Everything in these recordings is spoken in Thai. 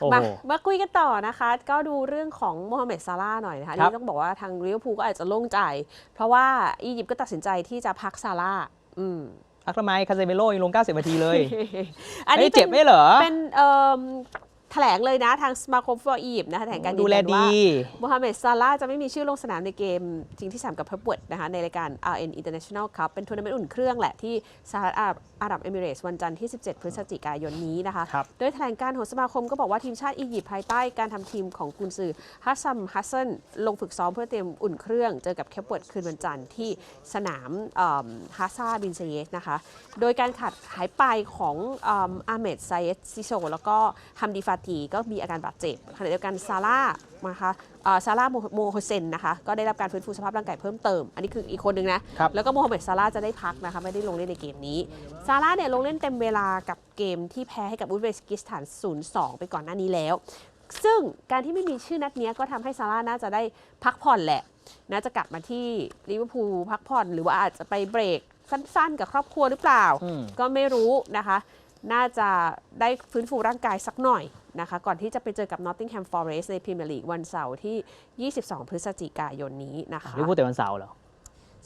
โอ้มาโหมาคุยกันต่อนะคะ ก็ดูเรื่องของโมฮัมเหม็ดซาร่าห์หน่อยนะคะครับนี่ต้องบอกว่าทางลิเวอร์พูลก็อาจจะโล่งใจ เพราะว่าอียิปต์ก็ตัดสินใจที่จะพักซาร่าห์อืมพักทำไมคาเซเมโร่ยังลง 90นาทีเลย อันไม่นี้ได้เจ็บป็นไม่เหรอ เป็น เอ่อแถลงเลยนะทางสมาคมฟุตบอลอียิปต์นะคะแถลงการยืดูนแลยันว่าดีโมฮัมเหม็ดซาร่าห์จะไม่มีชื่อลงสนามในเกมจริงที่ 3 กับเพอร์เวิร์ดนะคะในรายการ RN International Cup เป็นทัวร์นาเมนต์อุ่นเครื่องแหละที่สหรัฐอาหรับอาหรับเอมิเรตส์วันจันทร์ที่ 17 พฤศจิกายนนี้นะคะครับโดยแถลงการของสมาคมก็บอกว่าทีมชาติอียิปต์ภายใต้การทำทีมของกุนซือฮัสซัมฮัสซันลงฝึกซ้อมเพื่อเตรียมอุ่นเครื่องเจอกับแคปเวิร์ดคืนวันจันทร์ที่สนามฮัสซาบินเซเยสนะคะ โดยการขาดหายไปของเอิ่มอาเมดไซเอสซิโซแล้วก็ฮัมดีฟาตีก็มีอาการบาดเจ็บขณะเดียวกันซาร่านะคะเอ่อซาร่าโมโมโฮเซนนะคะก็ได้รับการฟื้นฟูสภาพร่างกายเพิ่มเติม อันนี้คืออีกคนหนึ่งนะครับแล้วก็โมฮัมเหม็ดซาร่าห์จะได้พักนะคะไม่ได้ลงเล่นในเกมนี้ซาร่าห์เนี่ยลงเล่นเต็มเวลากับเกมที่แพ้ให้กับอุซเบกิสถาน 0-2 ไปก่อนหน้านี้แล้ว ซึ่งการที่ไม่มีชื่อนัดเนี้ยก็ทำให้ซาร่าห์น่าจะได้พักผ่อนแหละน่าจะกลับมาที่ลิเวอร์พูลพักผ่อนหรือว่าอาจจะไปเบรกสั้นๆ กับครอบครัวหรือเปล่าอืมก็ไม่รู้นะคะ น่าจะได้ฟื้นฟูร่างกายสักหน่อยนะคะ ก่อนที่จะไปเจอกับ Nottingham Forest ในพรีเมียร์ลีกวันเสาร์ที่ 22 พฤศจิกายนนี้นะคะลิเวอร์พูลแต่วันเสาร์เหรอ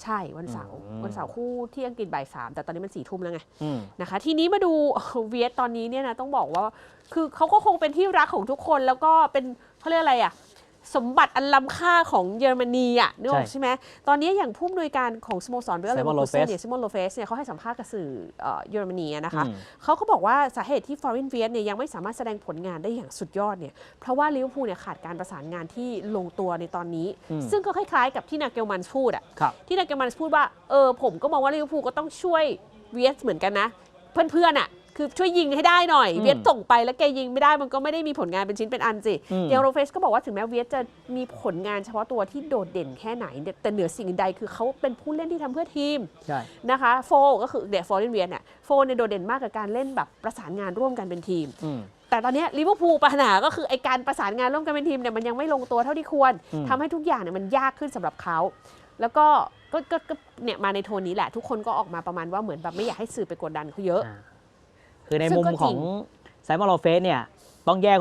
ใช่วันเสาร์อืมวันเสาร์คู่ที่อังกฤษบ่ายสามแต่ตอนนี้มันสี่ทุ่มแล้วไงอืมนะคะ ทีนี้มาดูเวียดตอนนี้เนี่ยนะต้องบอกว่า คือเขาก็คงเป็นที่รักของทุกคนแล้วก็เป็นเขาเรียกอะไรอะ สมบัติอันล้ำค่าของเยอรมนีอะนึกออกใช่ใช่ไหมตอนนี้อย่างผู้อำนวยการของสโมสรเบลเล Simon อร์คูเซน Lopez เนี่ยซิมอนโลเฟสเนี่ยเขาให้สัมภาษณ์กับสื่อเอ่อเยอรมนีอะนะคะอืมเขาก็บอกว่าสาเหตุที่ฟอร์ n นเวียเนี่ยยังไม่สามารถแสดงผลงานได้อย่างสุดยอดเนี่ยเพราะว่าลิเวอร์พูลเนี่ยขาดการประสานงานที่ลงตัวในตอนนี้อืมซึ่งก็คล้ายๆกับที่นาเกลมันพูดอะครับที่นาเกลมันพูดว่าเออผมก็มองว่าลิเวอร์พูลก็ต้องช่วยเวียสเหมือนกันนะเพื่อนๆอะ คือช่วยยิงให้ได้หน่อยอืมเวียสส่งไปแล้วแกยิงไม่ได้มันก็ไม่ได้มีผลงานเป็นชิ้นเป็นอันสิอืมเดลโรเฟสก็บอกว่าถึงแม้เวียสจะมีผลงานเฉพาะตัวที่โดดเด่นแค่ไหน แต่เหนือสิ่งอื่นใดคือเขาเป็นผู้เล่นที่ทำเพื่อทีมใช่นะคะโฟก็คือเดฟฟอร์เรนเวียเนี่ยโฟเนี่ยโดดเด่นมากกับการเล่นแบบประสานงานร่วมกันเป็นทีมอืมแต่ตอนเนี้ยลิเวอร์พูลปัญหาก็คือไอการประสานงานร่วมกันเป็นทีมเนี่ยมันยังไม่ลงตัวเท่าที่ควรอืมทำให้ทุกอย่างเนี่ยมันยากขึ้นสำหรับเขาแล้วก็ก็ก็ก็เนี่ยมาในโทนนี้แหละ ทุกคนก็ออกมาประมาณว่าเหมือนแบบไม่อยากให้สื่อไปกดดันเขาเยอะอ่า คือในซึ่งมุมก็ขจริองงไซมอนโลเฟสเนี่ยต้องแยก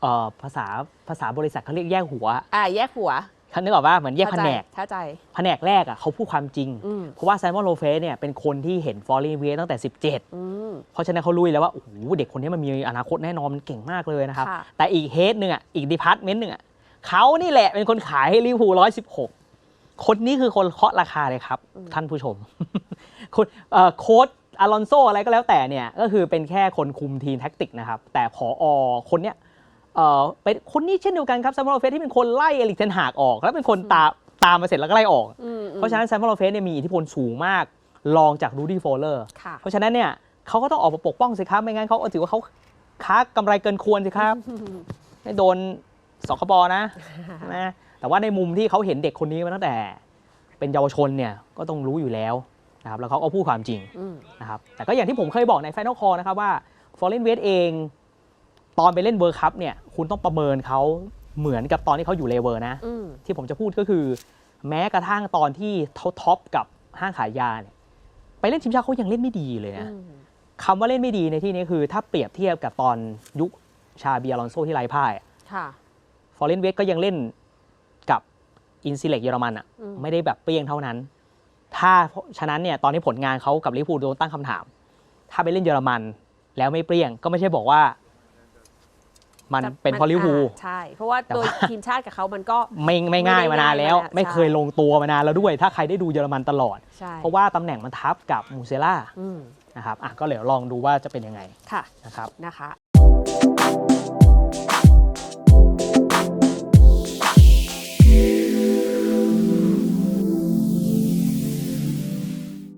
เอ่อภาษาภาษาบริษัทเขาเรียกแยกหัวอ่าแยกหัวเขานึกออกว่าเหมือนแยกแผนก เข้าใจ แผนกแรกอะเขาพูดความจริง อืม เพราะว่าไซมอนโลเฟสเนี่ยเป็นคนที่เห็นฟอร์เรนเวียตั้งแต่ 17 อืม เพราะฉะนั้นเขารู้อยู่แล้วว่าโอ้โหเด็กคนนี้มันมีอนาคตแน่นอนมันเก่งมากเลยนะครับ ค่ะ แต่อีกเฮดหนึ่งอะอีกดีพาร์ตเมนต์หนึ่งอะเขานี่แหละเป็นคนขายให้ลิเวอร์พูลร้อยสิบหกคนนี้คือคนเคาะราคาเลยครับ ท่านผู้ชม คุณเอ่อโค้ด อลอนโซอะไรก็แล้วแต่เนี่ยก็คือเป็นแค่คนคุมทีมแท็กติกนะครับ แต่ผอคนเนี้ยเอ่อเป็นคนนี้เช่นเดียวกันครับซัมมอนโลเฟสที่เป็นคนไล่เอลิกเทนหากออก แล้วเป็นคนตามตามมาเสร็จแล้วก็ไล่ออกอืมอืมเพราะฉะนั้นซัมมอนโลเฟสเนี่ยมีอิทธิพลสูงมากรองจากรูดี้โฟลเลอร์ค่ะเพราะฉะนั้นเนี่ยเขาก็ต้องออกมาปกป้องสิครับไม่งั้นเขาก็ถือว่าเขาค้ากำไรเกินควรสิครับไม่โดนสคบนะนะแต่ว่าในมุมที่เขาเห็นเด็กคนนี้มาตั้งแต่ เป็นเยาวชนเนี่ยก็ต้องรู้อยู่แล้ว นะครับแล้วเขาก็พูดความจริงอืมนะครับแต่ก็อย่างที่ผมเคยบอกใน Final Call นะครับว่าฟอร์เรนเวสเอง ตอนไปเล่นเวิร์คัพเนี่ยคุณต้องประเมินเขาเหมือนกับตอนที่เขาอยู่เลเวอร์นะอืมที่ผมจะพูดก็คือ แม้กระทั่งตอนที่เขาท็อปกับห้างขายยาเนี่ยไปเล่นทีมชาติเขายังเล่นไม่ดีเลยนะอืมคำว่าเล่นไม่ดีในที่นี้คือ ถ้าเปรียบเทียบกับตอนยุคชาเบียลอนโซที่ไร้พ่ายค่ะฟอร์เรนเวสก็ยังเล่นกับอินซิเล็กเยอรมันอะอืมไม่ได้แบบเปรี้ยงเท่านั้น ถ้าฉะนั้นเนี่ยตอนนี้ผลงานเขากับลิเวอร์พูลโดนตั้งคำถาม ถ้าไปเล่นเยอรมันแล้วไม่เปรี้ยง ก็ไม่ใช่บอกว่า มันจะเป็นเพอลิเวอร์พูลอ่าใช่ เพราะว่าแต่โดยว่าทีมชาติกับเขามันก็ไม่ไม่ง่ายมานานแล้ว ไม่ได้ง่ายมานานไม่เคยใช่ลงตัวมานานแล้วด้วย ถ้าใครได้ดูเยอรมันตลอดใช่เพราะว่าตำแหน่งมันทับกับมูเซล่าอืมนะครับอะก็เดี๋ยวลองดูว่าจะเป็นยังไงค่ะนะครับนะคะ